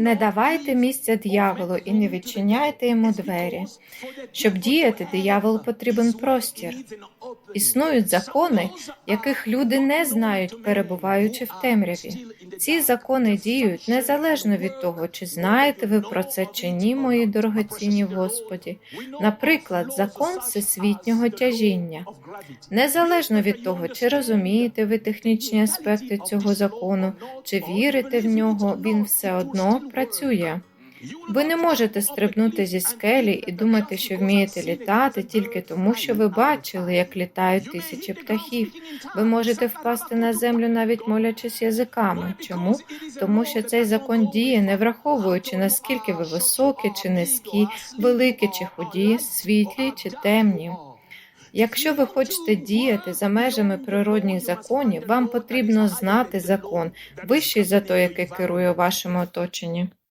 Не давайте місця дьяволу і не відчиняйте йому двері. Щоб діяти, дияволу потрібен простір. Існують закони, яких люди не знають, перебуваючи в темряві. Ці закони діють незалежно від того, чи знаєте ви про це чи ні, мої дорогоцінні Господі. Наприклад, закон всесвітнього тяжіння. Незалежно від того, чи розумієте ви технічні аспекти цього закону, чи вірите в нього, він все одно працює. Ви не можете стрибнути зі скелі і думати, що вмієте літати тільки тому, що ви бачили, як літають тисячі птахів. Ви можете впасти на землю, навіть молячись язиками. Чому? Тому що цей закон діє, не враховуючи наскільки ви високі чи низькі, великі чи худі, світлі чи темні. Якщо ви хочете діяти за межами природних законів, вам потрібно знати закон, вищий за той, який керує вашим оточенням.